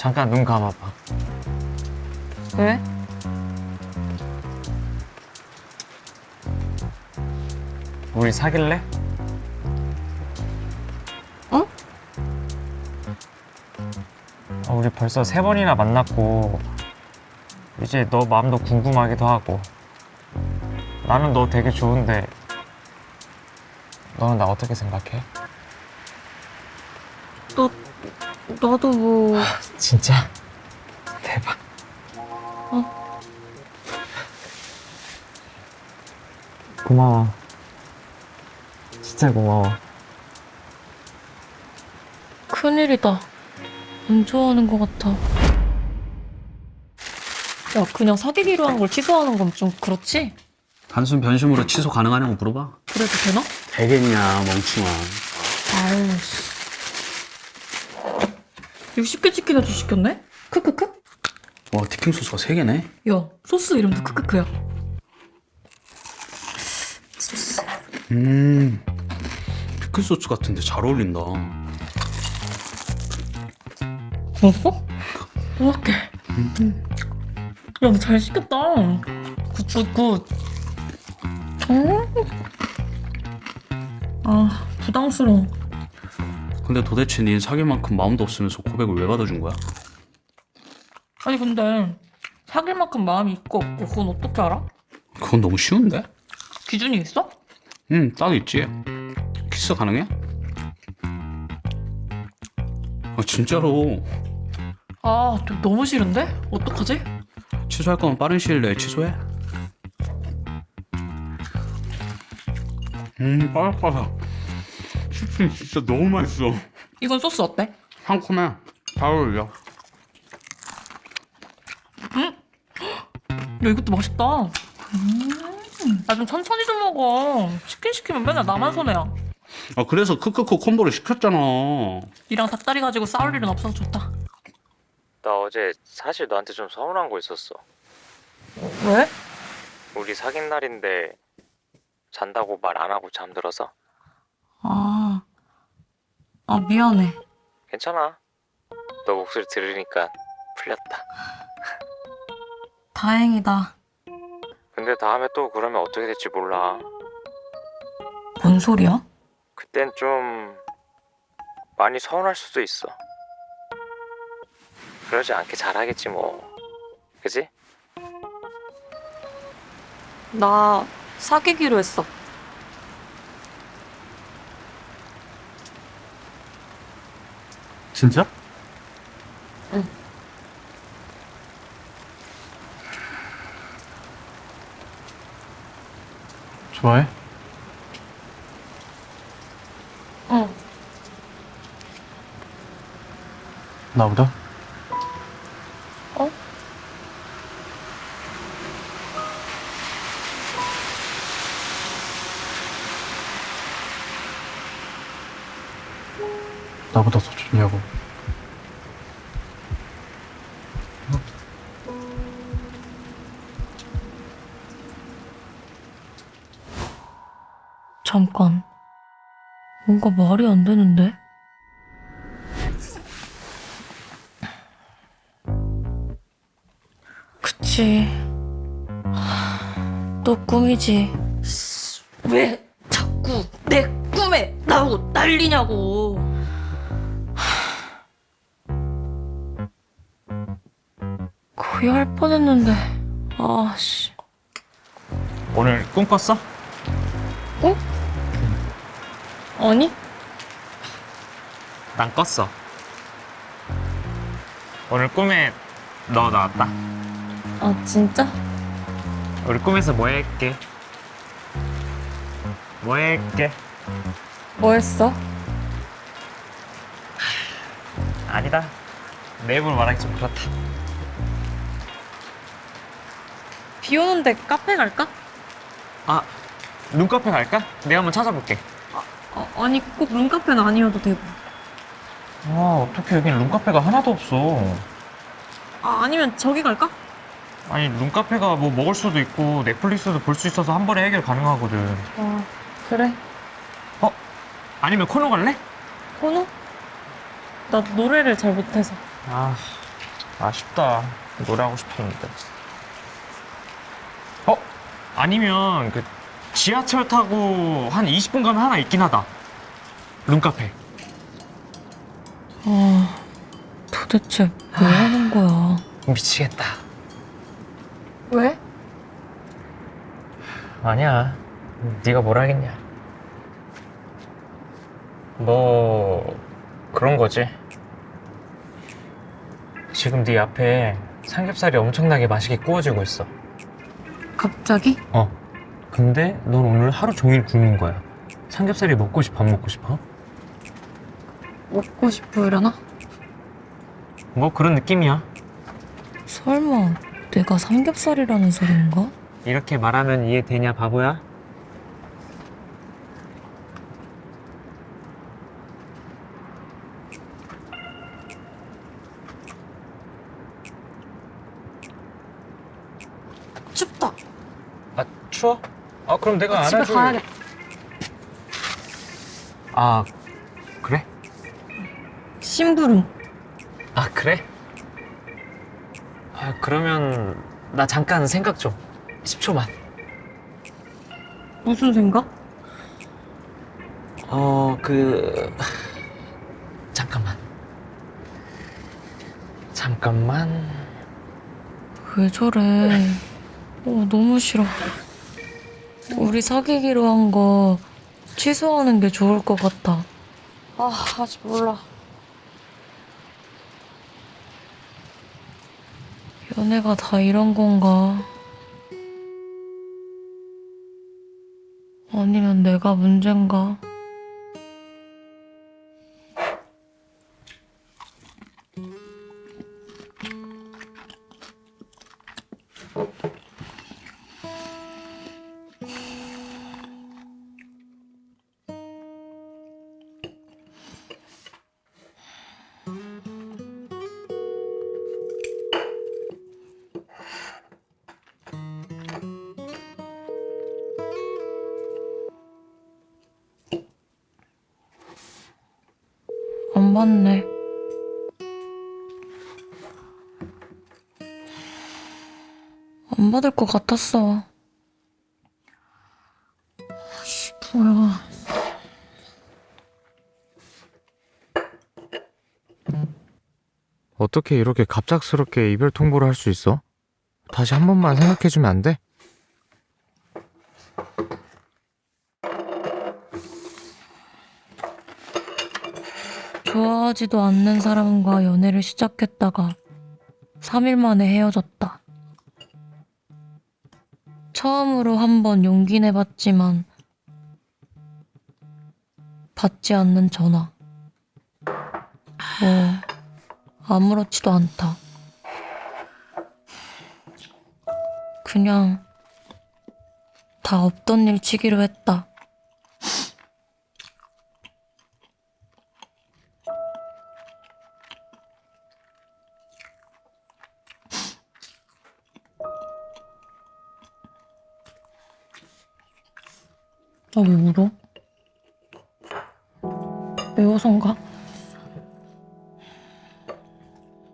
잠깐 눈 감아봐. 왜? 우리 사귈래? 어? 어, 우리 벌써 세 번이나 만났고 이제 너 마음도 궁금하기도 하고 나는 너 되게 좋은데 너는 나 어떻게 생각해? 너, 나도 뭐. 진짜? 대박 어? 고마워 진짜 고마워 큰일이다. 안 좋아하는 것 같아. 야, 그냥 사귀기로 한 걸 취소하는 건 좀 그렇지? 단순 변심으로 취소 가능하냐고 물어봐. 그래도 되나? 되겠냐, 멍충아. 아유, 씨. 60개 치킨을 주 시켰네? 크크크? 와, 티킹 소스가 세개네 야, 소스 이름도 크크크야. 소스. 음, 피클 소스 같은데 잘 어울린다. 먹었어? 고맙게. 음. 야, 너 잘 시켰다. 굿, 굿, 굿. 음. 아, 부담스러워. 근데 도대체 닌 사귈 만큼 마음도 없으면서 고백을 왜 받아준 거야? 아니, 근데 사귈 만큼 마음이 있고 없고 그건 어떻게 알아? 그건 너무 쉬운데? 기준이 있어? 응, 딱 있지. 키스 가능해? 아, 진짜로. 아, 좀 너무 싫은데? 어떡하지? 취소할 거면 빠른 시일 내에 취소해. 음, 바삭바삭. 치킨 진짜 너무 맛있어. 이건 소스 어때? 상큼해. 잘 어울려. 야, 이것도 맛있다. 음. 아, 좀 천천히 좀 먹어. 치킨 시키면 맨날 나만 손해야. 아, 그래서 크크크 콤보를 시켰잖아. 이랑 닭다리 가지고 싸울 일은 없어서 좋다. 나 어제 사실 너한테 좀 서운한 거 있었어 왜? 우리 사귄 날인데 잔다고 말 안 하고 잠들어서 아, 아 미안해. 괜찮아 너 목소리 들으니까 풀렸다 다행이다. 근데 다음에 또 그러면 어떻게 될지 몰라 뭔 소리야? 그땐 좀 많이 서운할 수도 있어. 그러지 않게 잘하겠지 뭐. 그지? 나 사귀기로 했어. 진짜? 응. 좋아해? 응. 나보다? 어? 나보다 더 좋냐고. 잠깐. 뭔가 말이 안 되는데? 그치. 하, 또 꿈이지. 왜 자꾸 내 꿈에 나오고 난리냐고. 거의 할 뻔했는데. 아씨. 오늘 꿈 꿨어? 아니? 난 꿨어. 오늘 꿈에 너 나왔다. 아 진짜? 우리 꿈에서 뭐 할게? 뭐 할게? 뭐 했어? 아니다. 내 입으로 말하기 좀 그렇다. 비 오는데 카페 갈까? 아, 눈카페 갈까? 내가 한번 찾아볼게. 아, 아니 꼭 룸카페는 아니어도 되고 아, 어떻게 여긴 룸카페가 하나도 없어. 아 아니면 저기 갈까? 아니, 룸카페가 뭐 먹을 수도 있고 넷플릭스도 볼 수 있어서 한 번에 해결 가능하거든. 아 그래 아니면 코노 갈래? 코노? 나 노래를 잘 못해서 아, 아쉽다. 노래하고 싶었는데. 어? 아니면 그 지하철 타고 한 20분 가면 하나 있긴 하다. 룸카페. 아, 도대체 왜 하는 거야? 미치겠다. 왜? 아니야. 네가 뭘 하겠냐. 너 그런 거지. 지금 네 앞에 삼겹살이 엄청나게 맛있게 구워지고 있어. 갑자기? 어. 근데 넌 오늘 하루 종일 굶는 거야. 삼겹살이 먹고 싶어, 안 먹고 싶어? 먹고 싶으려나? 뭐 그런 느낌이야. 설마 내가 삼겹살이라는 소린가? 이렇게 말하면 이해되냐, 바보야? 춥다. 아, 추워? 아, 그럼 내가 집에 안아줄... 가야겠다. 아, 그래? 심부름. 아, 그래? 아, 그러면 나 잠깐 생각 좀. 10초만. 무슨 생각? 어, 그... 잠깐만. 잠깐만. 왜 저래? 어, 너무 싫어. 우리 사귀기로 한 거 취소하는 게 좋을 것 같아. 아, 아직 몰라. 연애가 다 이런 건가? 아니면 내가 문제인가? 안 받네. 안 받을 것 같았어. 아씨, 뭐야. 어떻게 이렇게 갑작스럽게 이별 통보를 할 수 있어? 다시 한 번만 생각해주면 안 돼? 좋아하지도 않는 사람과 연애를 시작했다가 3일 만에 헤어졌다. 처음으로 한번 용기 내봤지만 받지 않는 전화. 뭐 아무렇지도 않다. 그냥 다 없던 일 치기로 했다. 나 왜 울어? 매워서인가?